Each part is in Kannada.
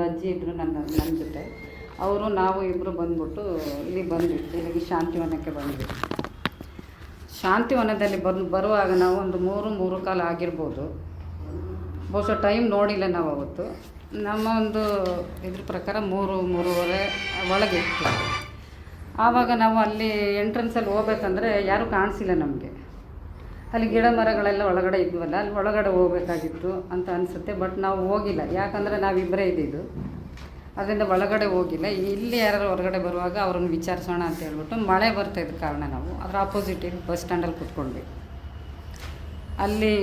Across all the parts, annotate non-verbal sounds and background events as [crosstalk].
ಅಜ್ಜಿ ಇದ್ದರು ನನ್ನ ನನ್ನ ಜೊತೆ. ಅವರು, ನಾವು ಇಬ್ಬರು ಬಂದ್ಬಿಟ್ಟು ಇಲ್ಲಿ ಬಂದ್ಬಿಟ್ಟು ಇಲ್ಲಿಗೆ ಶಾಂತಿವನಕ್ಕೆ ಬಂದ್ವಿ. ಶಾಂತಿವನದಲ್ಲಿ ಬಂದು ಬರುವಾಗ ನಾವು ಒಂದು ಮೂರು ಮೂರು ಕಾಲ ಆಗಿರ್ಬೋದು. ಬಹುಶಃ ಟೈಮ್ ನೋಡಿಲ್ಲ ನಾವು ಅವತ್ತು. ನಮ್ಮ ಒಂದು ಇದ್ರ ಪ್ರಕಾರ ಮೂರು, ಮೂರುವರೆ ಒಳಗೆ ಇತ್ತು. ಆವಾಗ ನಾವು ಅಲ್ಲಿ ಎಂಟ್ರೆನ್ಸಲ್ಲಿ ಹೋಗ್ಬೇಕಂದ್ರೆ ಯಾರೂ ಕಾಣಿಸಿಲ್ಲ ನಮಗೆ. ಅಲ್ಲಿ ಗಿಡ ಮರಗಳೆಲ್ಲ ಒಳಗಡೆ ಇದ್ವಲ್ಲ, ಅಲ್ಲಿ ಒಳಗಡೆ ಹೋಗಬೇಕಾಗಿತ್ತು ಅಂತ ಅನಿಸುತ್ತೆ ಬಟ್ ನಾವು ಹೋಗಿಲ್ಲ. ಯಾಕಂದರೆ ನಾವಿಬ್ಬರೇ ಇದ್ದಿದ್ದು. ಅದರಿಂದ ಒಳಗಡೆ ಹೋಗಿಲ್ಲ. ಇಲ್ಲಿ ಯಾರು ಹೊರಗಡೆ ಬರುವಾಗ ಅವ್ರನ್ನ ವಿಚಾರಿಸೋಣ ಅಂತ ಹೇಳ್ಬಿಟ್ಟು ಮಳೆ ಬರ್ತಾ ಇದ್ದ ಕಾರಣ ನಾವು ಅದರ ಆಪೋಸಿಟ್ ಬಸ್ ಸ್ಟ್ಯಾಂಡಲ್ಲಿ ಕೂತ್ಕೊಂಡ್ವಿ. ಅಲ್ಲಿ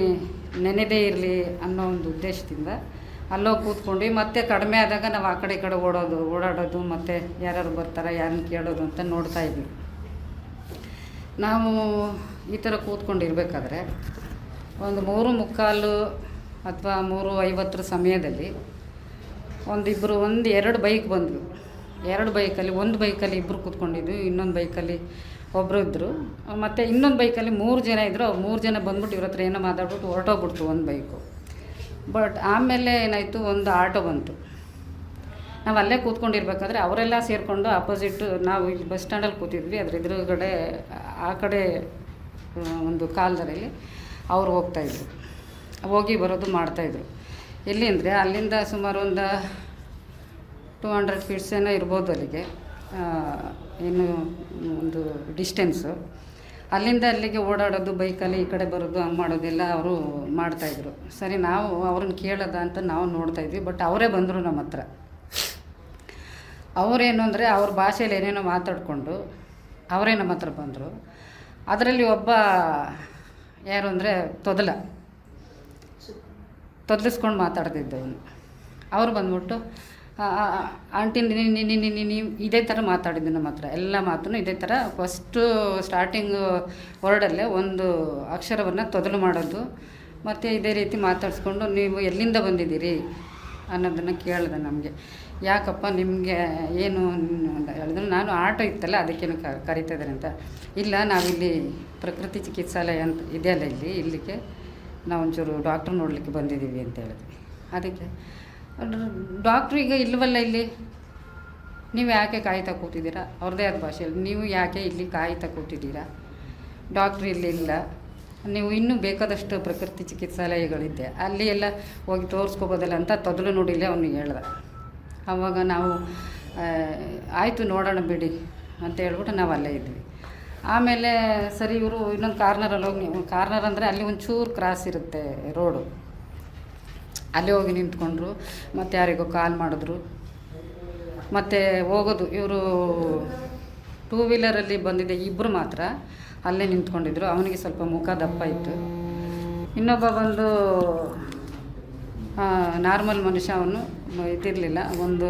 ನೆನೆದೇ ಇರಲಿ ಅನ್ನೋ ಒಂದು ಉದ್ದೇಶದಿಂದ ಅಲ್ಲೋಗಿ ಕೂತ್ಕೊಂಡ್ವಿ. ಮತ್ತೆ ಕಡಿಮೆ ಆದಾಗ ನಾವು ಆ ಕಡೆ ಈ ಕಡೆ ಓಡೋದು, ಓಡಾಡೋದು, ಮತ್ತು ಯಾರ್ಯಾರು ಬರ್ತಾರೆ, ಯಾರನ್ನ ಕೇಳೋದು ಅಂತ ನೋಡ್ತಾ ಇದ್ವಿ. ನಾವು ಈ ಥರ ಕೂತ್ಕೊಂಡಿರ್ಬೇಕಾದ್ರೆ ಒಂದು ಮೂರು ಮುಕ್ಕಾಲು ಅಥವಾ ಮೂರು ಐವತ್ತರ ಸಮಯದಲ್ಲಿ ಒಂದಿಬ್ಬರು ಒಂದು ಎರಡು ಬೈಕ್ ಬಂದವು. ಎರಡು ಬೈಕಲ್ಲಿ, ಒಂದು ಬೈಕಲ್ಲಿ ಇಬ್ಬರು ಕೂತ್ಕೊಂಡಿದ್ವಿ, ಇನ್ನೊಂದು ಬೈಕಲ್ಲಿ ಒಬ್ಬರು ಇದ್ದರು ಮತ್ತು ಇನ್ನೊಂದು ಬೈಕಲ್ಲಿ ಮೂರು ಜನ ಇದ್ದರು ಅವ್ರು ಮೂರು ಜನ ಬಂದ್ಬಿಟ್ಟು ಇವ್ರ ಹತ್ರ ಏನೋ ಮಾತಾಡ್ಬಿಟ್ಟು ಹೊರಟೋಗ್ಬಿಡ್ತು ಒಂದು ಬೈಕು. ಬಟ್ ಆಮೇಲೆ ಏನಾಯಿತು, ಒಂದು ಆಟೋ ಬಂತು. ನಾವು ಅಲ್ಲೇ ಕೂತ್ಕೊಂಡಿರ್ಬೇಕಾದ್ರೆ ಅವರೆಲ್ಲ ಸೇರಿಕೊಂಡು ಅಪೋಸಿಟ್ಟು ನಾವು ಇಲ್ಲಿ ಬಸ್ ಸ್ಟ್ಯಾಂಡಲ್ಲಿ ಕೂತಿದ್ವಿ. ಅದ್ರ ಎದುರುಗಡೆ, ಆ ಕಡೆ ಒಂದು ಕಾಲದಲ್ಲಿ ಅವ್ರು ಹೋಗ್ತಾಯಿದ್ರು ಹೋಗಿ ಬರೋದು ಮಾಡ್ತಾಯಿದ್ರು ಎಲ್ಲಿ ಅಂದರೆ ಅಲ್ಲಿಂದ ಸುಮಾರು ಒಂದು ಟೂ ಹಂಡ್ರೆಡ್ ಫೀಟ್ಸ್ ಏನೋ ಇರ್ಬೋದು ಅಲ್ಲಿಗೆ. ಏನು, ಒಂದು ಡಿಸ್ಟೆನ್ಸು ಅಲ್ಲಿಂದ ಅಲ್ಲಿಗೆ ಓಡಾಡೋದು ಬೈಕಲ್ಲಿ ಈ ಕಡೆ ಬರೋದು, ಹಂಗೆ ಮಾಡೋದೆಲ್ಲ ಅವರು ಮಾಡ್ತಾಯಿದ್ರು ಸರಿ, ನಾವು ಅವ್ರನ್ನ ಕೇಳೋದ ಅಂತ ನಾವು ನೋಡ್ತಾಯಿದ್ವಿ ಬಟ್ ಅವರೇ ಬಂದರು ನಮ್ಮ ಹತ್ರ. ಅವರೇನು ಅಂದರೆ ಅವ್ರ ಭಾಷೆಯಲ್ಲಿ ಏನೇನೋ ಮಾತಾಡಿಕೊಂಡು ಅವರೇ ನಮ್ಮ ಹತ್ರ ಬಂದರು. ಅದರಲ್ಲಿ ಒಬ್ಬ ಯಾರು ಅಂದರೆ ತೊದಲ. ತೊದಲಿಸ್ಕೊಂಡು ಮಾತಾಡ್ತಿದ್ದವನು ಅವರು ಬಂದ್ಬಿಟ್ಟು ಆಂಟಿ ನೀವು ಇದೇ ಥರ ಮಾತಾಡಿದ್ದು ನಮ್ಮ ಹತ್ರ. ಎಲ್ಲ ಮಾತನ್ನು ಇದೇ ಥರ ಫಸ್ಟು ಸ್ಟಾರ್ಟಿಂಗ್ ವರ್ಡಲ್ಲೇ ಒಂದು ಅಕ್ಷರವನ್ನು ತೊದಲು ಮಾಡೋದು. ಮತ್ತು ಇದೇ ರೀತಿ ಮಾತಾಡಿಸ್ಕೊಂಡು ನೀವು ಎಲ್ಲಿಂದ ಬಂದಿದ್ದೀರಿ ಅನ್ನೋದನ್ನು ಕೇಳಿದೆ ನಮಗೆ. ಯಾಕಪ್ಪ ನಿಮಗೆ ಏನು ಹೇಳಿದ್ರು ನಾನು ಆಟೋ ಇತ್ತಲ್ಲ ಅದಕ್ಕೇನು ಕರಿತಾ ಇದ್ದಾರೆ ಅಂತ. ಇಲ್ಲ, ನಾವಿಲ್ಲಿ ಪ್ರಕೃತಿ ಚಿಕಿತ್ಸಾಲಯ ಅಂತ ಇದೆಯಲ್ಲ ಇಲ್ಲಿ, ಇಲ್ಲಿಗೆ ನಾವು ಒಂಚೂರು ಡಾಕ್ಟ್ರ್ ನೋಡಲಿಕ್ಕೆ ಬಂದಿದ್ದೀವಿ ಅಂತ ಹೇಳಿದ್ವಿ ಅದಕ್ಕೆ, ಡಾಕ್ಟ್ರು ಈಗ ಇಲ್ಲವಲ್ಲ ಇಲ್ಲಿ? ನೀವು ಯಾಕೆ ಕಾಯ್ತಾ ಕೂತಿದ್ದೀರಾ? ಅವ್ರದ್ದೇ ಆದ ಭಾಷೆಯಲ್ಲಿ ನೀವು ಯಾಕೆ ಇಲ್ಲಿ ಕಾಯ್ತಾ ಕೂತಿದ್ದೀರಾ? ಡಾಕ್ಟ್ರು ಇಲ್ಲಿ ಇಲ್ಲ. ನೀವು ಇನ್ನೂ ಬೇಕಾದಷ್ಟು ಪ್ರಕೃತಿ ಚಿಕಿತ್ಸಾಲಯಗಳಿದ್ದೆ ಅಲ್ಲಿ ಎಲ್ಲ ಹೋಗಿ ತೋರಿಸ್ಕೋಬೋದಲ್ಲ ಅಂತ ತೊದಲು ನೋಡಿಲ್ಲೇ ಅವನಿಗೆ ಹೇಳ್ದೆ. ಆವಾಗ ನಾವು ಆಯಿತು ನೋಡೋಣ ಬಿಡಿ ಅಂತ ಹೇಳ್ಬಿಟ್ಟು ನಾವು ಅಲ್ಲೇ ಇದ್ವಿ. ಆಮೇಲೆ ಸರಿ ಇವರು ಇನ್ನೊಂದು ಕಾರ್ನರಲ್ಲಿ ಹೋಗಿ ಕಾರ್ನರ್ ಅಂದರೆ ಅಲ್ಲಿ ಒಂಚೂರು ಕ್ರಾಸ್ ಇರುತ್ತೆ ರೋಡು. ಅಲ್ಲಿ ಹೋಗಿ ನಿಂತ್ಕೊಂಡ್ರು, ಮತ್ತು ಯಾರಿಗೋ ಕಾಲ್ ಮಾಡಿದ್ರು. ಮತ್ತು ಹೋಗೋದು, ಇವರು ಟೂ ವೀಲರಲ್ಲಿ ಬಂದಿದ್ದೆ ಇಬ್ಬರು ಮಾತ್ರ ಅಲ್ಲೇ ನಿಂತ್ಕೊಂಡಿದ್ರು. ಅವನಿಗೆ ಸ್ವಲ್ಪ ಮುಖ ದಪ್ಪ ಇತ್ತು. ಇನ್ನೊಬ್ಬ ಬಂದು ನಾರ್ಮಲ್ ಮನುಷ್ಯ ಅವನು ಇದಿರಲಿಲ್ಲ ಒಂದು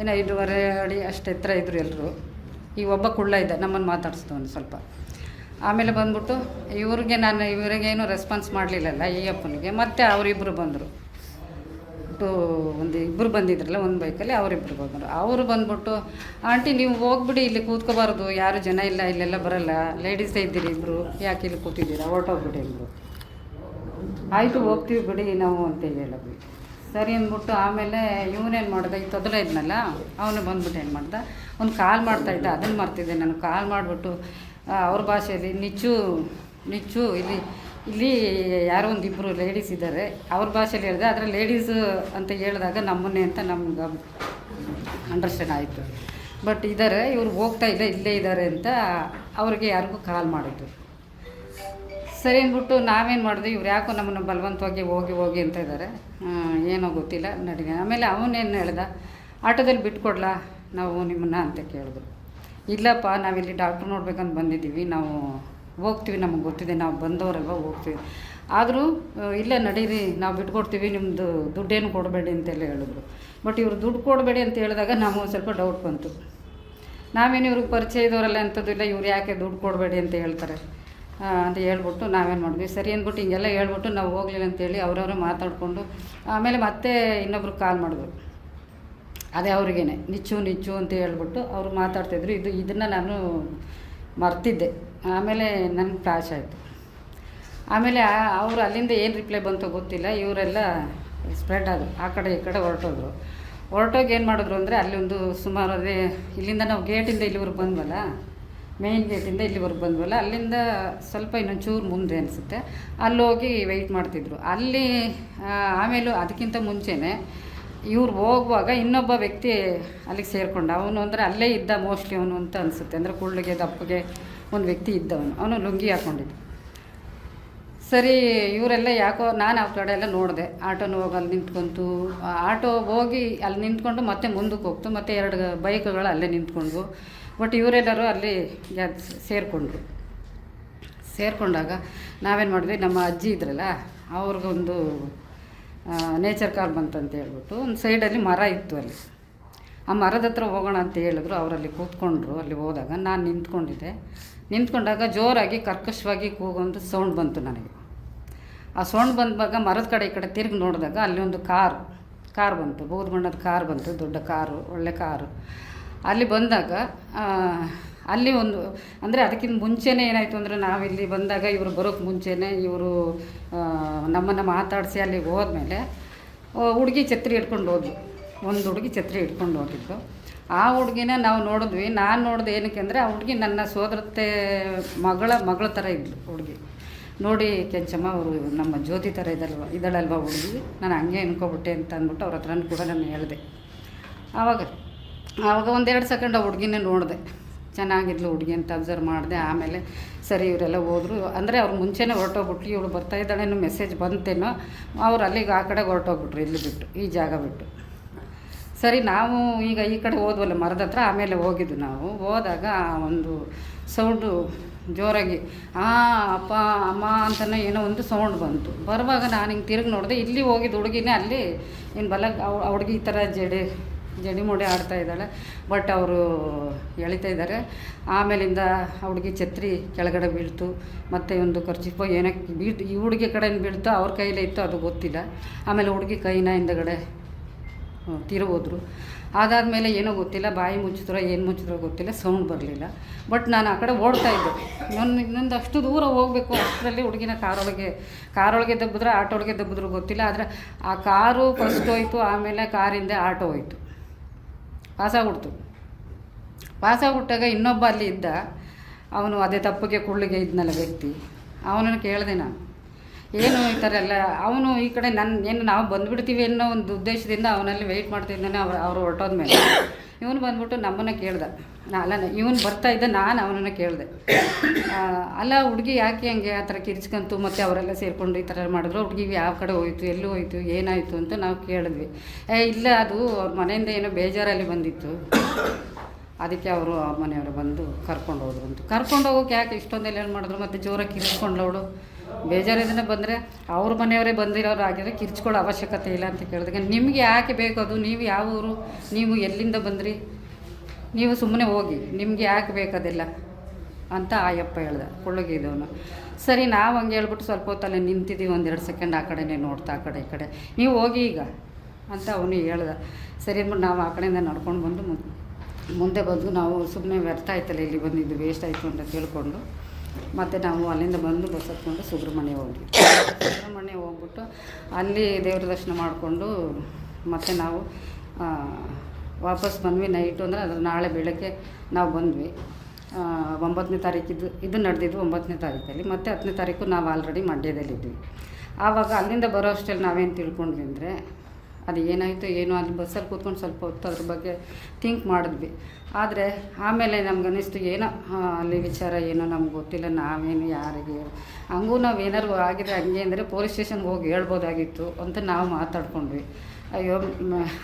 ಏನು ಐದೂವರೆ ಅಡಿ ಅಷ್ಟು ಎತ್ತರ ಇದ್ದರು ಎಲ್ಲರೂ ಈ ಒಬ್ಬ ಕುಳ್ಳ ಇದ್ದ ನಮ್ಮನ್ನು ಮಾತಾಡಿಸ್ದವನು ಸ್ವಲ್ಪ. ಆಮೇಲೆ ಬಂದ್ಬಿಟ್ಟು ಇವ್ರಿಗೆ ನಾನು ಇವರಿಗೇನು ರೆಸ್ಪಾನ್ಸ್ ಮಾಡಲಿಲ್ಲಲ್ಲ, ಈ ಅಪ್ಪನಿಗೆ. ಮತ್ತೆ ಅವರಿಬ್ಬರು ಬಂದರು. ಟು, ಒಂದು ಇಬ್ಬರು ಬಂದಿದ್ರಲ್ಲ, ಒಂದು ಬೈಕಲ್ಲಿ ಅವರಿಬ್ಬರು ಬಂದರು. ಅವರು ಬಂದ್ಬಿಟ್ಟು, ಆಂಟಿ, ನೀವು ಹೋಗ್ಬಿಡಿ, ಇಲ್ಲಿ ಕೂತ್ಕೋಬಾರ್ದು. ಯಾರು ಜನ ಇಲ್ಲ, ಇಲ್ಲೆಲ್ಲ ಬರಲ್ಲ. ಲೇಡೀಸೇ ಇದ್ದೀರಿ ಇಬ್ಬರು ಯಾಕೆ ಇಲ್ಲಿ ಕೂತಿದ್ದೀರಾ? ಹೊರಟೋಗ್ಬಿಡಿ, ಅಂದರು. ಆಯಿತು, ಹೋಗ್ತೀವಿ ಬಿಡಿ ನಾವು ಅಂತ ಹೇಳಿದ್ವಿ. ಸರಿ ಅಂದ್ಬಿಟ್ಟು ಆಮೇಲೆ ಇವನೇನು ಮಾಡ್ದೆ? ಈ ತೊದಲ ಇದ್ನಲ್ಲ ಅವನು ಬಂದ್ಬಿಟ್ಟು ಏನು ಮಾಡ್ದೆ? ಒಂದು ಕಾಲ್ ಮಾಡ್ತಾ ಇದ್ದ ಅದನ್ನು ಮರ್ತಿದ್ದೆ ನಾನು. ಕಾಲ್ ಮಾಡಿಬಿಟ್ಟು ಅವ್ರ ಭಾಷೆಯಲ್ಲಿ ನಿಚ್ಚು ನಿಚ್ಚು, ಇಲ್ಲಿ ಇಲ್ಲಿ ಯಾರೋ ಒಂದು ಇಬ್ಬರು ಲೇಡೀಸ್ ಇದ್ದಾರೆ ಅವ್ರ ಭಾಷೆಯಲ್ಲಿ ಹೇಳಿದೆ, ಆದರೆ ಲೇಡೀಸು ಅಂತ ಹೇಳಿದಾಗ ನಮ್ಮನ್ನೇ ಅಂತ ನಮ್ಗೆ ಅಂಡರ್ಸ್ಟ್ಯಾಂಡ್ ಆಯಿತು. ಬಟ್ ಇದ್ದಾರೆ ಇವ್ರು ಹೋಗ್ತಾ ಇಲ್ಲ, ಇಲ್ಲೇ ಇದ್ದಾರೆ ಅಂತ ಅವ್ರಿಗೆ ಯಾರಿಗೂ ಕಾಲ್ ಮಾಡಿದ್ರು. ಸರಿ ಅಂದ್ಬಿಟ್ಟು ನಾವೇನು ಮಾಡಿದ್ವಿ ಇವ್ರು ಯಾಕೋ ನಮ್ಮನ್ನು ಬಲವಂತವಾಗಿ ಹೋಗಿ ಹೋಗಿ ಅಂತ ಇದ್ದಾರೆ ಏನೋ ಗೊತ್ತಿಲ್ಲ ನಡಿಗೆ. ಆಮೇಲೆ ಅವನೇನು ಹೇಳ್ದ, ಆಟೋದಲ್ಲಿ ಬಿಟ್ಕೊಡ್ಲಾ, ನಾವು ನಿಮ್ಮನ್ನು ಅಂತ ಕೇಳಿದ್ರು. ಇಲ್ಲಪ್ಪ, ನಾವಿಲ್ಲಿ ಡಾಕ್ಟ್ರ್ ನೋಡ್ಬೇಕಂತ ಬಂದಿದ್ದೀವಿ, ನಾವು ಹೋಗ್ತೀವಿ, ನಮಗೆ ಗೊತ್ತಿದೆ, ನಾವು ಬಂದವರಲ್ವ, ಹೋಗ್ತೀವಿ. ಆದರೂ ಇಲ್ಲ ನಡೀರಿ, ನಾವು ಬಿಟ್ಕೊಡ್ತೀವಿ ನಿಮ್ಮದು ದುಡ್ಡೇನು ಕೊಡಬೇಡಿ ಅಂತೆಲ್ಲ ಹೇಳಿದ್ರು. ಬಟ್ ಇವರು ದುಡ್ಡು ಕೊಡಬೇಡಿ ಅಂತ ಹೇಳಿದಾಗ ಒಂದು ಸ್ವಲ್ಪ ಡೌಟ್ ಬಂತು. ನಾವೇನು ಇವ್ರಿಗೆ ಪರಿಚಯ ಇದ್ದವರಲ್ಲ ಅಂಥದ್ದು ಇಲ್ಲ, ಇವ್ರು ಯಾಕೆ ದುಡ್ಡು ಕೊಡಬೇಡಿ ಅಂತ ಹೇಳ್ತಾರೆ. ಅಂತ ಹೇಳ್ಬಿಟ್ಟು ನಾವೇನು ಮಾಡಿದ್ವಿ. ಸರಿ ಅಂದ್ಬಿಟ್ಟು ಹಿಂಗೆಲ್ಲ ಹೇಳ್ಬಿಟ್ಟು ನಾವು ಹೋಗ್ಲಿಲ್ಲ ಅಂತೇಳಿ ಅವ್ರವ್ರು ಮಾತಾಡಿಕೊಂಡು ಆಮೇಲೆ ಮತ್ತೆ ಇನ್ನೊಬ್ರು ಕಾಲ್ ಮಾಡಿದ್ರು. ಅದೇ ಅವ್ರಿಗೇನೆ, ನಿಚ್ಚು ನಿಚ್ಚು ಅಂತ ಹೇಳ್ಬಿಟ್ಟು ಅವರು ಮಾತಾಡ್ತಿದ್ರು. ಇದು ಇದನ್ನು ನಾನು ಮರ್ತಿದ್ದೆ. ಆಮೇಲೆ ನನಗೆ ಫ್ಲಾಶ್ ಆಯಿತು. ಆಮೇಲೆ ಅವರು ಅಲ್ಲಿಂದ ಏನು ರಿಪ್ಲೈ ಬಂತೋ ಗೊತ್ತಿಲ್ಲ. ಇವರೆಲ್ಲ ಸ್ಪ್ರೆಡ್ ಆದರು. ಆ ಕಡೆ ಈ ಕಡೆ ಹೊರಟೋದ್ರು. ಹೊರಟೋಗಿ ಏನು ಮಾಡಿದ್ರು ಅಂದರೆ ಅಲ್ಲಿ ಒಂದು ಸುಮಾರು ಅದೇ ಇಲ್ಲಿಂದ ನಾವು ಗೇಟಿಂದ ಇಲ್ಲಿವರೆಗೆ ಬಂದ್ವಲ್ಲ ಮೇಯ್ನ್ ಗೇಟಿಂದ ಇಲ್ಲಿವರೆಗೆ ಬಂದ್ವಲ್ಲ, ಅಲ್ಲಿಂದ ಸ್ವಲ್ಪ ಇನ್ನೊಂದು ಚೂರು ಮುಂದೆ ಅನಿಸುತ್ತೆ. ಅಲ್ಲಿ ಹೋಗಿ ವೆಯ್ಟ್ ಮಾಡ್ತಿದ್ರು. ಅಲ್ಲಿ ಆಮೇಲೆ ಅದಕ್ಕಿಂತ ಮುಂಚೆನೇ ಇವ್ರು ಹೋಗುವಾಗ ಇನ್ನೊಬ್ಬ ವ್ಯಕ್ತಿ ಅಲ್ಲಿಗೆ ಸೇರಿಕೊಂಡ. ಅವನು ಅಂದರೆ ಅಲ್ಲೇ ಇದ್ದ ಮೋಸ್ಟ್ಲಿ ಅವನು ಅಂತ ಅನಿಸುತ್ತೆ. ಅಂದರೆ ಕುಳ್ಳಿಗೆ ದಪ್ಪಗೆ ಒಂದು ವ್ಯಕ್ತಿ ಇದ್ದವನು. ಅವನು ಲುಂಗಿ ಹಾಕ್ಕೊಂಡಿದ್ದ ಸರಿ, ಇವರೆಲ್ಲ ಯಾಕೋ, ನಾನು ಆ ಕಡೆ ಎಲ್ಲ ನೋಡಿದೆ. ಆಟೋನು ಹೋಗಿ ಅಲ್ಲಿ ನಿಂತ್ಕೊಂತು. ಆಟೋ ಹೋಗಿ ಅಲ್ಲಿ ನಿಂತ್ಕೊಂಡು ಮತ್ತೆ ಮುಂದಕ್ಕೆ ಹೋಗ್ತು. ಮತ್ತೆ ಎರಡು ಬೈಕ್ಗಳು ಅಲ್ಲೇ ನಿಂತ್ಕೊಂಡ್ವು. ಬಟ್ ಇವರೆಲ್ಲರೂ ಅಲ್ಲಿ ಸೇರಿಕೊಂಡ್ರು. ಸೇರಿಕೊಂಡಾಗ ನಾವೇನು ಮಾಡಿದ್ವಿ, ನಮ್ಮ ಅಜ್ಜಿ ಇದ್ರಲ್ಲ, ಅವ್ರಿಗೊಂದು ನೇಚರ್ ಕಾರ್ ಬಂತಂತ ಹೇಳ್ಬಿಟ್ಟು ಒಂದು ಸೈಡಲ್ಲಿ ಮರ ಇತ್ತು ಅಲ್ಲಿ. ಆ ಮರದ ಹತ್ರ ಹೋಗೋಣ ಅಂತ ಹೇಳಿದ್ರು, ಅವರಲ್ಲಿ ಕೂತ್ಕೊಂಡ್ರು, ಅಲ್ಲಿ ಹೋದಾಗ ನಾನು ನಿಂತ್ಕೊಂಡಿದ್ದೆ. ನಿಂತ್ಕೊಂಡಾಗ ಜೋರಾಗಿ ಕರ್ಕಶವಾಗಿ ಕೂಗೊಂದು ಸೌಂಡ್ ಬಂತು ನನಗೆ. ಆ ಸೌಂಡ್ ಬಂದಾಗ ಮರದ ಕಡೆ ಈ ಕಡೆ ತಿರುಗಿ ನೋಡಿದಾಗ ಅಲ್ಲಿ ಒಂದು ಕಾರ್ ಕಾರ್ ಬಂತು, ಬೂದು ಬಣ್ಣದ ಕಾರ್ ಬಂತು, ದೊಡ್ಡ ಕಾರು, ಒಳ್ಳೆ ಕಾರು. ಅಲ್ಲಿ ಬಂದಾಗ ಅಲ್ಲಿ ಒಂದು, ಅಂದರೆ ಅದಕ್ಕಿಂತ ಮುಂಚೆನೇ ಏನಾಯಿತು ಅಂದರೆ ನಾವಿಲ್ಲಿ ಬಂದಾಗ ಇವರು ಬರೋಕ್ಕೆ ಮುಂಚೆನೇ ಇವರು ನಮ್ಮನ್ನು ಮಾತಾಡಿಸಿ ಅಲ್ಲಿಗೆ ಹೋದ್ಮೇಲೆ ಹುಡುಗಿ ಛತ್ರಿ ಇಟ್ಕೊಂಡು ಹೋದ್ವಿ ಒಂದು ಹುಡುಗಿ ಛತ್ರಿ ಇಟ್ಕೊಂಡು ಹೋಗಿದ್ದು. ಆ ಹುಡುಗಿನ ನಾವು ನೋಡಿದ್ವಿ. ನಾನು ನೋಡಿದೆ ಏನಕ್ಕೆ ಅಂದರೆ ಆ ಹುಡುಗಿ ನನ್ನ ಸೋದರತ್ತೆ ಮಗಳ ಮಗಳ ಥರ ಇದ್ಲು ಹುಡುಗಿ. ನೋಡಿ, ಕೆಂಚಮ್ಮ ಅವರು ನಮ್ಮ ಜ್ಯೋತಿ ಥರ ಇದಲ್ವ ಇದಳಲ್ವ ಹುಡುಗಿ? ನಾನು ಹಂಗೆ ಅನ್ಕೊಬಿಟ್ಟೆ ಅಂತ ಅಂದ್ಬಿಟ್ಟು ಅವ್ರ ಹತ್ರನೂ ಕೂಡ ನಾನು ಹೇಳಿದೆ. ಆವಾಗ ಆವಾಗ ಒಂದೆರಡು ಸೆಕೆಂಡ್ ಆ ಹುಡುಗಿನೇ ನೋಡಿದೆ. ಚೆನ್ನಾಗಿದ್ಲು ಹುಡುಗಿ ಅಂತ ಅಬ್ಸರ್ವ್ ಮಾಡಿದೆ. ಆಮೇಲೆ ಸರಿ ಇವರೆಲ್ಲ ಹೋದರು. ಅಂದರೆ ಅವ್ರು ಮುಂಚೆನೇ ಹೊರಟೋಗ್ಬಿಟ್ಟು ಇವಳು ಬರ್ತಾ ಇದ್ದಾಳೇನೋ ಮೆಸೇಜ್ ಬಂತೇನೋ. ಅವ್ರು ಅಲ್ಲಿಗೆ ಆ ಕಡೆ ಹೊರಟೋಗ್ಬಿಟ್ರು, ಇಲ್ಲಿ ಬಿಟ್ಟು, ಈ ಜಾಗ ಬಿಟ್ಟು. ಸರಿ, ನಾವು ಈಗ ಈ ಕಡೆ ಹೋದ್ವಲ್ಲ ಮರದ ಹತ್ರ, ಆಮೇಲೆ ಹೋಗಿದ್ದು ನಾವು. ಹೋದಾಗ ಒಂದು ಸೌಂಡು ಜೋರಾಗಿ, ಆ, ಅಪ್ಪ, ಅಮ್ಮ ಅಂತಲೇ ಏನೋ ಒಂದು ಸೌಂಡ್ ಬಂತು. ಬರುವಾಗ ನಾನು ಹಿಂಗೆ ತಿರುಗಿ ನೋಡಿದೆ, ಇಲ್ಲಿ ಹೋಗಿದ್ದು ಹುಡುಗಿನೇ ಅಲ್ಲಿ ಇನ್ನು ಬಲ ಹುಡುಗಿ ಈ ಥರ ಜಡೆ ಜಡಿ ಮುಡಿ ಆಡ್ತಾ ಇದ್ದಾಳೆ. ಬಟ್ ಅವರು ಎಳಿತಾ ಇದ್ದಾರೆ. ಆಮೇಲಿಂದ ಹುಡುಗಿ ಛತ್ರಿ ಕೆಳಗಡೆ ಬೀಳ್ತು. ಮತ್ತು ಒಂದು ಖರ್ಚಿಪೋ ಏನಕ್ಕೆ ಬೀಳ್ತು. ಈ ಹುಡುಗಿ ಕಡೆಯಿಂದ ಬೀಳ್ತು ಅವ್ರ ಕೈಲೇ ಇತ್ತು ಅದು ಗೊತ್ತಿಲ್ಲ. ಆಮೇಲೆ ಹುಡುಗಿ ಕೈನ ಹಿಂದಗಡೆ ತಿರುಗೋದ್ರು. ಅದಾದಮೇಲೆ ಏನೋ ಗೊತ್ತಿಲ್ಲ. ಬಾಯಿ ಮುಚ್ಚಿದ್ರೋ ಏನು ಮುಚ್ಚಿದ್ರೋ ಗೊತ್ತಿಲ್ಲ. ಸೌಂಡ್ ಬರಲಿಲ್ಲ. ಬಟ್ ನಾನು ಆ ಕಡೆ ಓಡ್ತಾ ಇದ್ದೆ. ನನ್ನ ಇನ್ನೊಂದು ಅಷ್ಟು ದೂರ ಹೋಗಬೇಕು. ಅಷ್ಟರಲ್ಲಿ ಹುಡುಗಿನ ಕಾರೊಳಗೆ ಕಾರೊಳಗೆ ದಬ್ಬಿದ್ರೆ ಆಟೋ ಒಳಗೆ ದಬ್ಬಿದ್ರು ಗೊತ್ತಿಲ್ಲ. ಆದರೆ ಆ ಕಾರು ಫಸ್ಟ್ ಹೋಯ್ತು. ಆಮೇಲೆ ಕಾರಿಂದ ಆಟೋ ಹೋಯ್ತು. ಪಾಸಾಗ್ಬಿಡ್ತು. ಪಾಸಾಗ್ಬಿಟ್ಟಾಗ ಇನ್ನೊಬ್ಬ ಅಲ್ಲಿ ಇದ್ದ, ಅವನು ಅದೇ ತಪ್ಪಿಗೆ ಕುಳ್ಳಿಗೆ ಇದ್ನಲ್ಲ ವ್ಯಕ್ತಿ. ಅವನನ್ನು ಕೇಳಿದೆ ನಾನು. ಏನು ಈ ಥರ ಎಲ್ಲ, ಅವನು ಈ ಕಡೆ ನನ್ನ ಏನು ನಾವು ಬಂದುಬಿಡ್ತೀವಿ ಅನ್ನೋ ಒಂದು ಉದ್ದೇಶದಿಂದ ಅವನಲ್ಲಿ ವೆಯ್ಟ್ ಮಾಡ್ತಿದ್ದಾನೆ ಅವ್ರು ಅವ್ರು ಹೊರಟೋದ್ಮೇಲೆ. ಇವನು ಬಂದ್ಬಿಟ್ಟು ನಮ್ಮನ್ನು ಕೇಳ್ದ. ಅಲ್ಲ ಇವನು ಬರ್ತಾ ಇದ್ದ ನಾನು ಅವನನ್ನು ಕೇಳಿದೆ. ಅಲ್ಲ, ಹುಡುಗಿ ಯಾಕೆ ಹಂಗೆ ಆ ಥರ ಕಿರ್ಚ್ಕಂತು ಮತ್ತು ಅವರೆಲ್ಲ ಸೇರಿಕೊಂಡು ಈ ಥರ ಮಾಡಿದ್ರು? ಹುಡುಗಿ ಯಾವ ಕಡೆ ಹೋಯ್ತು, ಎಲ್ಲೂ ಹೋಯ್ತು, ಏನಾಯಿತು ಅಂತ ನಾವು ಕೇಳಿದ್ವಿ. ಏ, ಇಲ್ಲ, ಅದು ಅವ್ರ ಮನೆಯಿಂದ ಏನೋ ಬೇಜಾರಲ್ಲಿ ಬಂದಿತ್ತು. ಅದಕ್ಕೆ ಅವರು ಅವ್ರ ಮನೆಯವರು ಬಂದು ಕರ್ಕೊಂಡು ಹೋದ್ರು ಅಂತ. ಕರ್ಕೊಂಡು ಹೋಗೋಕೆ ಯಾಕೆ ಇಷ್ಟೊಂದೆಲ್ಲ ಏನು ಮಾಡಿದ್ರು? ಮತ್ತು ಜೋರಾಗಿ ಕಿರ್ಚ್ಕೊಂಡ್ಲು ಅವಳು ಬೇಜಾರಿಂದ ಬಂದರೆ ಅವ್ರ ಮನೆಯವರೇ ಬಂದಿರೋರು ಆಗಿದ್ರೆ ಕಿರ್ಚ್ಕೊಳ್ಳೋ ಅವಶ್ಯಕತೆ ಇಲ್ಲ ಅಂತ ಕೇಳಿದಾಗ ನಿಮಗೆ ಯಾಕೆ ಬೇಕು ಅದು? ನೀವು ಯಾವ ಊರು? ನೀವು ಎಲ್ಲಿಂದ ಬಂದ್ರಿ? ನೀವು ಸುಮ್ಮನೆ ಹೋಗಿ, ನಿಮಗೆ ಯಾಕೆ ಬೇಕದೆಲ್ಲ ಅಂತ ಆಯಪ್ಪ ಹೇಳ್ದೆ ಕುಳ್ಳಗಿದವನು ಸರಿ, ನಾವು ಹಂಗೆ ಹೇಳ್ಬಿಟ್ಟು ಸ್ವಲ್ಪ ಹೊತ್ತಲ್ಲೇ ನಿಂತಿದ್ದೀವಿ ಒಂದೆರಡು ಸೆಕೆಂಡ್ ಆ ಕಡೆನೇ ನೋಡ್ತಾ, ಆ ಕಡೆ, ಈ ಕಡೆ. ನೀವು ಹೋಗಿ ಈಗ ಅಂತ ಅವನು ಹೇಳ್ದೆ. ಸರಿ ಅಂದ್ಬಿಟ್ಟು ನಾವು ಆ ಕಡೆಯಿಂದ ನಡ್ಕೊಂಡು ಬಂದು ಮುಂದೆ ಬಂದು ನಾವು ಸುಮ್ಮನೆ ವ್ಯರ್ಥ ಆಯ್ತಲ್ಲ, ಇಲ್ಲಿ ಬಂದಿದ್ದು ವೇಸ್ಟ್ ಆಯಿತು ಅಂತ ತಿಳ್ಕೊಂಡು. ಮತ್ತು ನಾವು ಅಲ್ಲಿಂದ ಬಂದು ಬಸ್ ಹತ್ಕೊಂಡು ಸುಬ್ರಹ್ಮಣ್ಯ ಹೋದ್ವಿ. ಸುಬ್ರಹ್ಮಣ್ಯ ಹೋಗ್ಬಿಟ್ಟು ಅಲ್ಲಿ ದೇವ್ರ ದರ್ಶನ ಮಾಡಿಕೊಂಡು ಮತ್ತು ನಾವು ವಾಪಸ್ ಬಂದ್ವಿ ನೈಟು ಅಂದರೆ ಅದ್ರ ನಾಳೆ ಬೆಳಗ್ಗೆ ನಾವು ಬಂದ್ವಿ. ಒಂಬತ್ತನೇ ತಾರೀಕಿದ್ದು ಇದು ನಡೆದಿದ್ದು ಒಂಬತ್ತನೇ ತಾರೀಕಲ್ಲಿ. ಮತ್ತು ಹತ್ತನೇ ತಾರೀಕು ನಾವು ಆಲ್ರೆಡಿ ಮಂಡ್ಯದಲ್ಲಿದ್ವಿ. ಆವಾಗ ಅಲ್ಲಿಂದ ಬರೋ ಅಷ್ಟರಲ್ಲಿ ನಾವೇನು ತಿಳ್ಕೊಂಡ್ವಿ ಅಂದರೆ ಅದು ಏನಾಯಿತು ಏನು ಅಲ್ಲಿ ಬಸ್ಸಲ್ಲಿ ಕೂತ್ಕೊಂಡು ಸ್ವಲ್ಪ ಹೊತ್ತು ಅದ್ರ ಬಗ್ಗೆ ಥಿಂಕ್ ಮಾಡಿದ್ವಿ. ಆದರೆ ಆಮೇಲೆ ನಮ್ಗೆ ಅನ್ನಿಸ್ತು, ಏನೋ ಅಲ್ಲಿ ವಿಚಾರ ಏನೋ ನಮ್ಗೆ ಗೊತ್ತಿಲ್ಲ, ನಾವೇನು ಯಾರಿಗೆ ಹಂಗೂ ನಾವು ಏನಾದ್ರು ಆಗಿದೆ ಹಂಗೆ ಅಂದರೆ ಪೊಲೀಸ್ ಸ್ಟೇಷನ್ಗೆ ಹೋಗಿ ಹೇಳ್ಬೋದಾಗಿತ್ತು ಅಂತ ನಾವು ಮಾತಾಡ್ಕೊಂಡ್ವಿ. ಅಯ್ಯೋ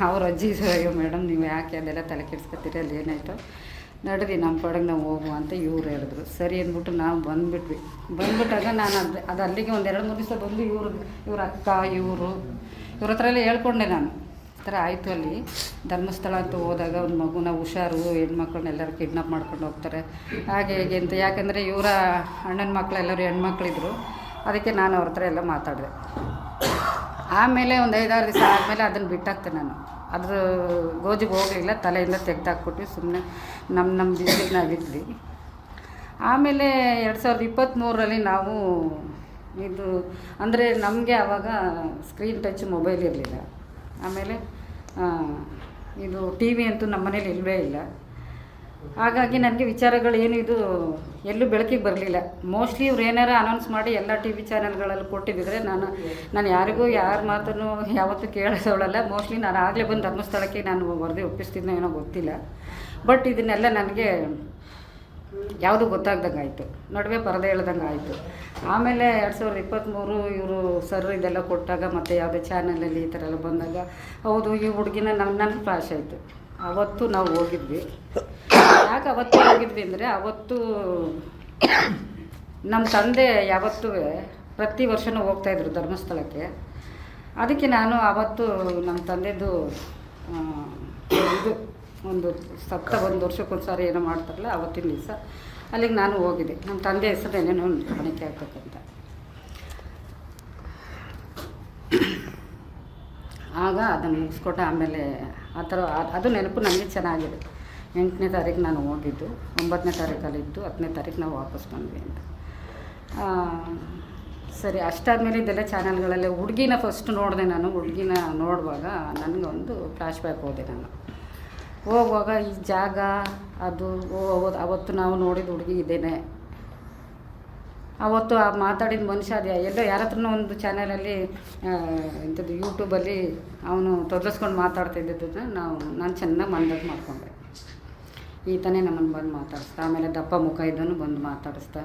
ಅವ್ರ ಅಜ್ಜಿ ಅಯ್ಯೋ, ಮೇಡಮ್, ನೀವು ಯಾಕೆ ಅದೆಲ್ಲ ತಲೆ ಕೆಡ್ಸ್ಕೊತೀರಿ, ಅಲ್ಲಿ ಏನಾಯಿತು. ನಡೆದಿ ನಮ್ಮ ಕಡೆಗೆ ನಾವು ಹೋಗುವ ಅಂತ ಇವ್ರು ಹೇಳಿದ್ರು. ಸರಿ ಅಂದ್ಬಿಟ್ಟು ನಾವು ಬಂದುಬಿಟ್ವಿ. ಬಂದ್ಬಿಟ್ಟಾಗ ನಾನು ಅದು ಅದು ಅಲ್ಲಿಗೆ ಒಂದು ಎರಡು ಮೂರು ದಿವಸ ಬಂದು ಇವರು, ಇವ್ರ ಅಕ್ಕ, ಇವರು ಇವ್ರ ಹತ್ರ ಎಲ್ಲ ಹೇಳ್ಕೊಂಡೆ ನಾನು. ಈ ಥರ ಆಯಿತು ಅಲ್ಲಿ. ಧರ್ಮಸ್ಥಳ ಅಂತ ಹೋದಾಗ ಒಂದು ಮಗುನ ಹುಷಾರು ಹೆಣ್ಮಕ್ಳನ್ನೆಲ್ಲರೂ ಕಿಡ್ನಾಪ್ ಮಾಡ್ಕೊಂಡು ಹೋಗ್ತಾರೆ. ಹಾಗೆ ಹೇಗೆ ಅಂತ. ಯಾಕಂದರೆ ಇವರ ಅಣ್ಣನ ಮಕ್ಕಳೆಲ್ಲರೂ ಹೆಣ್ಮಕ್ಳಿದ್ರು. ಅದಕ್ಕೆ ನಾನು ಅವ್ರ ಹತ್ರ ಎಲ್ಲ ಮಾತಾಡಿದೆ. ಆಮೇಲೆ ಒಂದು ಐದಾರು ದಿವಸ ಆದಮೇಲೆ ಅದನ್ನು ಬಿಟ್ಟಾಕ್ತೆ ನಾನು. ಅದ್ರ ಗೋಜಿಗೆ ಹೋಗಲಿಲ್ಲ, ತಲೆಯಿಂದ ತೆಗ್ದಾಕ್ಬಿಟ್ಟು ಸುಮ್ಮನೆ ನಮ್ಮ ನಮ್ಮ ದಿನಕ್ಕೆ ನಾವಿದ್ವಿ ಆಮೇಲೆ ಎರಡು ಸಾವಿರದ ಇಪ್ಪತ್ತ್ಮೂರರಲ್ಲಿ ನಾವು ಇದು ಅಂದರೆ ನಮಗೆ ಆವಾಗ ಸ್ಕ್ರೀನ್ ಟಚ್ ಮೊಬೈಲ್ ಇರಲಿಲ್ಲ. ಆಮೇಲೆ ಇದು ಟಿ ವಿ ಅಂತೂ ನಮ್ಮ ಮನೇಲಿ ಇಲ್ಲವೇ ಇಲ್ಲ. ಹಾಗಾಗಿ ನನಗೆ ವಿಚಾರಗಳು ಏನು ಇದು ಎಲ್ಲೂ ಬೆಳಕಿಗೆ ಬರಲಿಲ್ಲ. ಮೋಸ್ಟ್ಲಿ ಇವ್ರು ಏನಾರ ಅನೌನ್ಸ್ ಮಾಡಿ ಎಲ್ಲ ಟಿ ವಿ ಚಾನೆಲ್ಗಳಲ್ಲಿ ಕೊಟ್ಟಿದ್ದರೆ ನಾನು ನಾನು ಯಾರಿಗೂ ಯಾರ ಮಾತನ್ನು ಯಾವತ್ತೂ ಕೇಳಿಸೋಳಲ್ಲ ಮೋಸ್ಟ್ಲಿ ನಾನು ಆಗಲೇ ಬಂದು ಧರ್ಮಸ್ಥಳಕ್ಕೆ ನಾನು ವರದಿ ಒಪ್ಪಿಸ್ತಿದ್ನೋ ಏನೋ ಗೊತ್ತಿಲ್ಲ. ಬಟ್ ಇದನ್ನೆಲ್ಲ ನನಗೆ ಯಾವುದು ಗೊತ್ತಾಗ್ದಂಗೆ ಆಯಿತು. ನಡುವೆ ಪರದೆ ಹೇಳ್ದಂಗೆ ಆಯಿತು. ಆಮೇಲೆ ಎರಡು ಸಾವಿರದ ಇಪ್ಪತ್ತ್ಮೂರು ಇವರು ಸರ್ ಇದೆಲ್ಲ ಕೊಟ್ಟಾಗ ಮತ್ತು ಯಾವುದೇ ಚಾನಲಲ್ಲಿ ಈ ಥರ ಎಲ್ಲ ಬಂದಾಗ ಹೌದು, ಈ ಹುಡುಗಿನ ನಮ್ಮ ನನ್ನ ಫ್ಲಾಶ್ ಆಯಿತು. ಅವತ್ತು ನಾವು ಹೋಗಿದ್ವಿ. ಯಾಕೆ ಅವತ್ತು ಹೋಗಿದ್ವಿ ಅಂದರೆ ಅವತ್ತು ನಮ್ಮ ತಂದೆ ಯಾವತ್ತೂ ಪ್ರತಿ ವರ್ಷವೂ ಹೋಗ್ತಾಯಿದ್ರು ಧರ್ಮಸ್ಥಳಕ್ಕೆ. ಅದಕ್ಕೆ ನಾನು ಆವತ್ತು ನಮ್ಮ ತಂದೆದು ಇದು ಒಂದು ಸತ್ತ ಒಂದು ವರ್ಷಕ್ಕೊಂದು ಸಾರಿ ಏನೋ ಮಾಡ್ತಾರಲ್ಲ, ಅವತ್ತಿನ ದಿವಸ. ಅಲ್ಲಿಗೆ ನಾನು ಹೋಗಿದ್ದೆ. ನಮ್ಮ ತಂದೆ ಹೆಸರು ಏನೇನೋ ಒಂದು ಕಾಣಿಕೆ ಆಗ್ಬೇಕಂತ. ಆಗ ಅದನ್ನು ಮುಗಿಸ್ಕೊಟ್ಟು ಆಮೇಲೆ ಆ ಥರ ಅದ್- ನೆನಪು ನನಗೆ ಚೆನ್ನಾಗಿದೆ. ಎಂಟನೇ ತಾರೀಕು ನಾನು ಹೋಗಿದ್ದು. ಒಂಬತ್ತನೇ ತಾರೀಕಲ್ಲಿ ಇದ್ದು, ಹತ್ತನೇ ತಾರೀಕು ನಾವು ವಾಪಸ್ ಬಂದ್ವಿ ಅಂತ. ಸರಿ, ಅಷ್ಟಾದಮೇಲೆ ಇದೆಲ್ಲ ಚಾನಲ್ಗಳಲ್ಲೇ ಹುಡುಗಿನ ಫಸ್ಟ್ ನೋಡಿದೆ ನಾನು. ಹುಡುಗಿನ ನೋಡುವಾಗ ನನಗೊಂದು ಫ್ಲ್ಯಾಶ್ ಬ್ಯಾಕ್ ಹೋದೆ ನಾನು. ಹೋಗುವಾಗ ಈ ಜಾಗ, ಅದು ಅವತ್ತು- ನಾವು ನೋಡಿದ ಹುಡುಗಿ ಇದ್ದೇನೆ ಅವತ್ತು ಆ ಮಾತಾಡಿದ ಮನುಷ್ಯ ಅದು. ಎಲ್ಲೋ ಯಾರ ಹತ್ರನೂ ಒಂದು ಚಾನಲಲ್ಲಿ ಇಂಥದ್ದು ಯೂಟ್ಯೂಬಲ್ಲಿ ಅವನು ತೊದಲಿಸ್ಕೊಂಡು ಮಾತಾಡ್ತಾ ಇದ್ದಿದ್ದನ್ನ ನಾವು, ನಾನು ಚೆನ್ನಾಗಿ ಮಂದಕ್ಕೆ ಮಾಡಿಕೊಂಡೆ. ಈತನೇ ನಮ್ಮನ್ನು ಬಂದು ಮಾತಾಡಿಸ್ತಾ ಆಮೇಲೆ ದಪ್ಪ ಮುಖ ಇದ್ದನು ಬಂದು ಮಾತಾಡಿಸ್ತಾ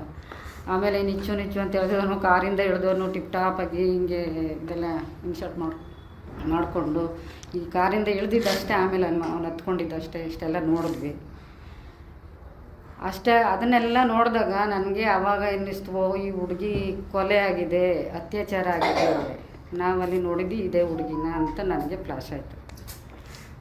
ಆಮೇಲೆ ನಿಚ್ಚು ನಿಚ್ಚು ಅಂತ ಹೇಳಿದವನು ಕಾರಿಂದ ಹಿಡಿದವನು ಟಿಪ್ ಟಾಪಾಗಿ ಹಿಂಗೆ ಇದೆಲ್ಲ ಇನ್ಶರ್ಟ್ ಮಾಡಿ, ಮಾಡಿಕೊಂಡು ಈ ಕಾರಿಂದ ಇಳಿದಿದ್ದಷ್ಟೇ, ಆಮೇಲೆ ಅವ್ನು ಹತ್ಕೊಂಡಿದ್ದಷ್ಟೇ, ಇಷ್ಟೆಲ್ಲ ನೋಡಿದ್ವಿ. ಅಷ್ಟೇ, ಅದನ್ನೆಲ್ಲ ನೋಡಿದಾಗ ನನಗೆ ಆವಾಗ ಓ, ಈ ಹುಡುಗಿ ಕೊಲೆ ಆಗಿದೆ, ಅತ್ಯಾಚಾರ ಆಗಿದೆ ನಾವಲ್ಲಿ ನೋಡಿದ್ದು ಇದೇ ಹುಡುಗಿನ ಅಂತ ನನಗೆ ಫ್ಲಾಶ್ ಆಯಿತು.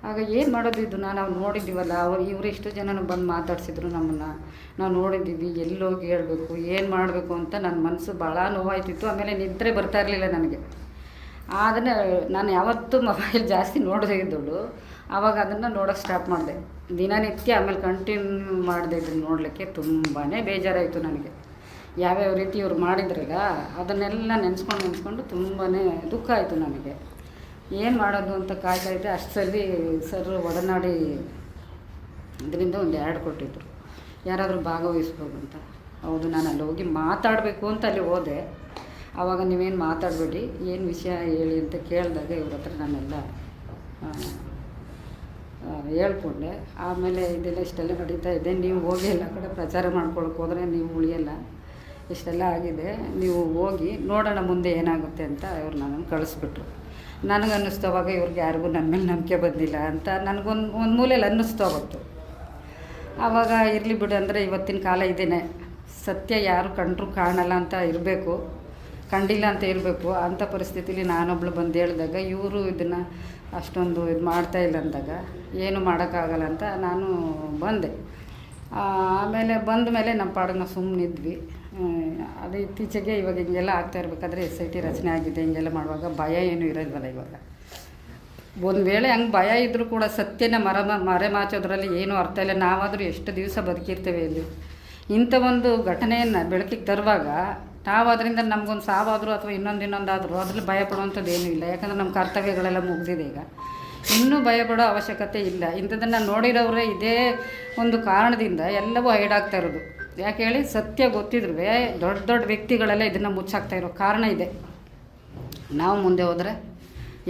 ಆಗ ಏನು ಮಾಡೋದು ಅವ್ರು ನೋಡಿದ್ದೀವಲ್ಲ, ಅವ್ರು, ಇವರು ಇಷ್ಟು ಜನನು ಬಂದು ಮಾತಾಡ್ಸಿದ್ರು ನಮ್ಮನ್ನು. ನಾವು ನೋಡಿದ್ದೀವಿ, ಎಲ್ಲೋಗಿ ಹೇಳಬೇಕು, ಏನು ಮಾಡಬೇಕು ಅಂತ ನನ್ನ ಮನಸ್ಸು ಭಾಳ ನೋವಾಯ್ತಿತ್ತು, ಆಮೇಲೆ ನಿದ್ರೆ ಬರ್ತಾ ಇರಲಿಲ್ಲ ನನಗೆ. ಅದನ್ನು ನಾನು ಯಾವತ್ತೂ ಮೊಬೈಲ್ ಜಾಸ್ತಿ ನೋಡದೇ ಇದ್ದಳು ಆವಾಗ ಅದನ್ನು ನೋಡೋಕೆ ಸ್ಟಾರ್ಟ್ ಮಾಡಿದೆ. ದಿನನಿತ್ಯ ಆಮೇಲೆ ಕಂಟಿನ್ಯೂ ಮಾಡಿದೆ ಇದನ್ನು ನೋಡಲಿಕ್ಕೆ ತುಂಬಾ ಬೇಜಾರಾಯಿತು ನನಗೆ. ಯಾವ್ಯಾವ ರೀತಿ ಇವ್ರು ಮಾಡಿದ್ರಲ್ಲ ಅದನ್ನೆಲ್ಲ ನೆನೆಸ್ಕೊಂಡು ನೆನೆಸ್ಕೊಂಡು ತುಂಬಾ ದುಃಖ ಆಯಿತು ನನಗೆ. ಏನು ಮಾಡೋದು ಅಂತ ಕಾಯ್ತಾ ಇದ್ದೆ ಅಷ್ಟರಲ್ಲಿ ಸರ್ ಒಡನಾಡಿ ಇದರಿಂದ ಒಂದು ಎರಡು ಕೊಟ್ಟಿದ್ದರು ಯಾರಾದರೂ ಭಾಗವಹಿಸ್ಬೋದು ಅಂತ. ಹೌದು, ನಾನು ಅಲ್ಲಿ ಹೋಗಿ ಮಾತಾಡಬೇಕು ಅಂತ ಅಲ್ಲಿ ಹೋದೆ. ಆವಾಗ ನೀವೇನು ಮಾತಾಡಬೇಡಿ, ಏನು ವಿಷಯ ಹೇಳಿ ಅಂತ ಕೇಳಿದಾಗ ಇವ್ರ ಹತ್ರ ನಾನೆಲ್ಲ ಹೇಳ್ಕೊಂಡೆ. ಆಮೇಲೆ ಇದೆಲ್ಲ ಇಷ್ಟೆಲ್ಲ ನಡೀತಾ ಇದೆ, ನೀವು ಹೋಗಿ ಎಲ್ಲ ಕಡೆ ಪ್ರಚಾರ ಮಾಡ್ಕೊಳಕ್ಕೆ ಹೋದರೆ ನೀವು ಉಳಿಯಲ್ಲ. ಇಷ್ಟೆಲ್ಲ ಆಗಿದೆ, ನೀವು ಹೋಗಿ ನೋಡೋಣ ಮುಂದೆ ಏನಾಗುತ್ತೆ ಅಂತ ಇವ್ರು ನನ್ನನ್ನು ಕಳಿಸ್ಬಿಟ್ರು. ನನಗನ್ನಿಸ್ತು ಅವಾಗ ಇವ್ರಿಗೆ ಯಾರಿಗೂ ನನ್ನ ಮೇಲೆ ನಂಬಿಕೆ ಬಂದಿಲ್ಲ ಅಂತ ನನಗೊಂದು, ಒಂದು ಮೂಲೆಯಲ್ಲಿ ಅನ್ನಿಸ್ತು ಅವತ್ತು ಆವಾಗ ಇರಲಿ ಬಿಡು ಅಂದರೆ ಇವತ್ತಿನ ಕಾಲ ಇದೇನೆ. ಸತ್ಯ ಯಾರು ಕಂಡ್ರು ಕಾಣಲ್ಲ ಅಂತ ಇರಬೇಕು. ಕಂಡಿಲ್ಲ ಅಂತ ಇರಬೇಕು ಅಂಥ ಪರಿಸ್ಥಿತಿಲಿ ನಾನೊಬ್ಳು ಬಂದು ಹೇಳಿದಾಗ, ಇವರು ಇದನ್ನು ಅಷ್ಟೊಂದು ಇದು ಮಾಡ್ತಾ ಇಲ್ಲ ಅಂದಾಗ, ಏನು ಮಾಡೋಕ್ಕಾಗಲ್ಲ ಅಂತ ನಾನು ಬಂದೆ. ಆಮೇಲೆ ಬಂದ ಮೇಲೆ ನಮ್ಮ ಪಾಡನ್ನ ಸುಮ್ಮನಿದ್ವಿ ಅದು ಇತ್ತೀಚೆಗೆ ಇವಾಗ ಹಿಂಗೆಲ್ಲ ಆಗ್ತಾ ಇರಬೇಕಾದ್ರೆ ಎಸ್ ಐ ಟಿ ರಚನೆ ಆಗಿದೆ, ಹಿಂಗೆಲ್ಲ ಮಾಡುವಾಗ ಭಯ ಏನು ಇರೋದಲ್ಲ ಇವಾಗ. ಒಂದು ವೇಳೆ ಹಂಗೆ ಭಯ ಇದ್ದರೂ ಕೂಡ ಸತ್ಯನ ಮರ, ಮರೆ ಮಾಚೋದ್ರಲ್ಲಿ ಏನೂ ಅರ್ಥ ಇಲ್ಲ. ನಾವಾದರೂ ಎಷ್ಟು ದಿವಸ ಬದುಕಿರ್ತೇವೆ ಇಲ್ಲಿ ಇಂಥ ಒಂದು ಘಟನೆಯನ್ನು ಬೆಳಕಿಗೆ ತರುವಾಗ ನಾವು ಅದರಿಂದ ನಮಗೊಂದು ಸಾವಾದರೂ ಅಥವಾ ಇನ್ನೊಂದು ಇನ್ನೊಂದಾದರೂ ಅದ್ರಲ್ಲಿ ಭಯ ಪಡುವಂಥದ್ದು ಏನೂ ಇಲ್ಲ. ಯಾಕಂದರೆ ನಮ್ಮ ಕರ್ತವ್ಯಗಳೆಲ್ಲ ಮುಗಿದಿದೆ ಈಗ. ಇನ್ನೂ ಭಯಪಡೋ ಅವಶ್ಯಕತೆ ಇಲ್ಲ. ಇಂಥದ್ದನ್ನು ನೋಡಿರೋರೇ ಇದೇ ಒಂದು ಕಾರಣದಿಂದ ಎಲ್ಲವೂ ಹೈಡ್ ಆಗ್ತಾ ಇರೋದು. ಯಾಕೆ ಹೇಳಿ ಸತ್ಯ ಗೊತ್ತಿದ್ರು ದೊಡ್ಡ ದೊಡ್ಡ ವ್ಯಕ್ತಿಗಳೆಲ್ಲ ಇದನ್ನು ಮುಚ್ಚಾಕ್ತಾ ಇರೋ ಕಾರಣ ಇದೆ. ನಾವು ಮುಂದೆ ಹೋದರೆ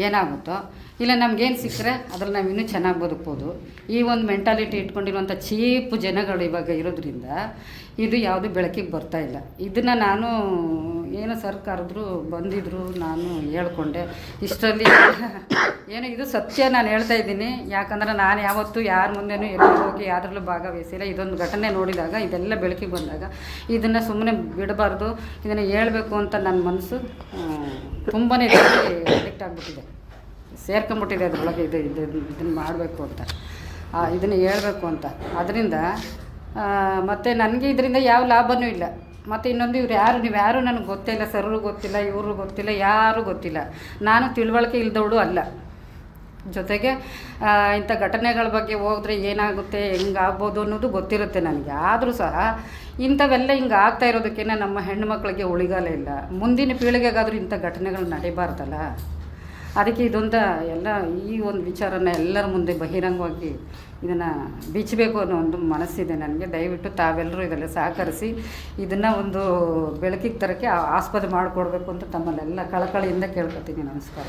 ಏನಾಗುತ್ತೋ? ಇಲ್ಲ, ನಮಗೇನು ಸಿಕ್ಕರೆ ಅದ್ರಲ್ಲಿ ನಾವು ಇನ್ನೂ ಚೆನ್ನಾಗಿ ಬದುಕ್ಬೋದು. ಈ ಒಂದು ಮೆಂಟಾಲಿಟಿ ಇಟ್ಕೊಂಡಿರುವಂಥ ಚೀಪ್ ಜನಗಳು ಇವಾಗ ಇರೋದ್ರಿಂದ ಇದು ಯಾವುದು ಬೆಳಕಿಗೆ ಬರ್ತಾ ಇಲ್ಲ. ಇದನ್ನು ನಾನು ಏನು ಸರ್ಕಾರದ್ರು ಬಂದಿದ್ರು ನಾನು ಹೇಳ್ಕೊಂಡೆ. ಇಷ್ಟರಲ್ಲಿ [coughs] ಏನು ಇದು ಸತ್ಯ ನಾನು ಹೇಳ್ತಾ ಇದ್ದೀನಿ. ಯಾಕಂದ್ರೆ ನಾನು ಯಾವತ್ತೂ ಯಾರ ಮುಂದೆನೂ ಎಲ್ಲೂ ಹೋಗಿ ಯಾರಲ್ಲೂ ಭಾಗವಹಿಸಿಲ್ಲ. ಇದೊಂದು ಘಟನೆ ನೋಡಿದಾಗ, ಇದೆಲ್ಲ ಬೆಳಕಿಗೆ ಬಂದಾಗ ಇದನ್ನು ಸುಮ್ಮನೆ ಬಿಡಬಾರ್ದು. ಇದನ್ನು ಹೇಳಬೇಕು ಅಂತ ನನ್ನ ಮನಸ್ಸು ತುಂಬಾ ಅಡಿಕ್ಟ್ ಆಗಿಬಿಟ್ಟಿದೆ. ಸೇರ್ಕೊಂಬಿಟ್ಟಿದೆ ಅದರೊಳಗೆ ಇದು ಇದು ಇದನ್ನು ಮಾಡಬೇಕು ಅಂತ. ಇದನ್ನು ಹೇಳಬೇಕು ಅಂತ. ಅದರಿಂದ ಮತ್ತು ನನಗೆ ಇದರಿಂದ ಯಾವ ಲಾಭವೂ ಇಲ್ಲ. ಮತ್ತು ಇನ್ನೊಂದು ಇವ್ರು ಯಾರು, ನೀವು ಯಾರು ನನಗೆ ಗೊತ್ತಿಲ್ಲ, ಸರ್ರು ಗೊತ್ತಿಲ್ಲ, ಇವರು ಗೊತ್ತಿಲ್ಲ, ಯಾರೂ ಗೊತ್ತಿಲ್ಲ. ನಾನು ತಿಳುವಳಿಕೆ ಇಲ್ದವಳು ಅಲ್ಲ. ಜೊತೆಗೆ ಇಂಥ ಘಟನೆಗಳ ಬಗ್ಗೆ ಹೋದ್ರೆ ಏನಾಗುತ್ತೆ, ಹೆಂಗಾಗ್ಬೋದು ಅನ್ನೋದು ಗೊತ್ತಿರುತ್ತೆ ನನಗೆ. ಆದರೂ ಸಹ, ಇಂಥವೆಲ್ಲ ಹಿಂಗೆ ಆಗ್ತಾ ಇರೋದಕ್ಕೆ ನಮ್ಮ ಹೆಣ್ಣು ಮಕ್ಕಳಿಗೆ ಉಳಿಗಾಲ ಇಲ್ಲ. ಮುಂದಿನ ಪೀಳಿಗೆಗಾದರೂ ಇಂಥ ಘಟನೆಗಳು ನಡೀಬಾರ್ದಲ್ಲ. ಅದಕ್ಕೆ ಇದೊಂದು ಎಲ್ಲ, ಈ ಒಂದು ವಿಚಾರನ ಎಲ್ಲರ ಮುಂದೆ ಬಹಿರಂಗವಾಗಿ ಇದನ್ನು ಬಿಚ್ಚಬೇಕು ಅನ್ನೋ ಒಂದು ಮನಸ್ಸಿದೆ ನನಗೆ. ದಯವಿಟ್ಟು ತಾವೆಲ್ಲರೂ ಇದೆಲ್ಲ ಸಹಕರಿಸಿ, ಇದನ್ನು ಒಂದು ಬೆಳಕಿಗೆ ತರೋಕ್ಕೆ ಆಸ್ಪದ ಮಾಡಿಕೊಡ್ಬೇಕು ಅಂತ ತಮ್ಮಲ್ಲೆಲ್ಲ ಕಳಕಳಿಯಿಂದ ಕೇಳ್ಕೊತೀನಿ. ನಮಸ್ಕಾರ.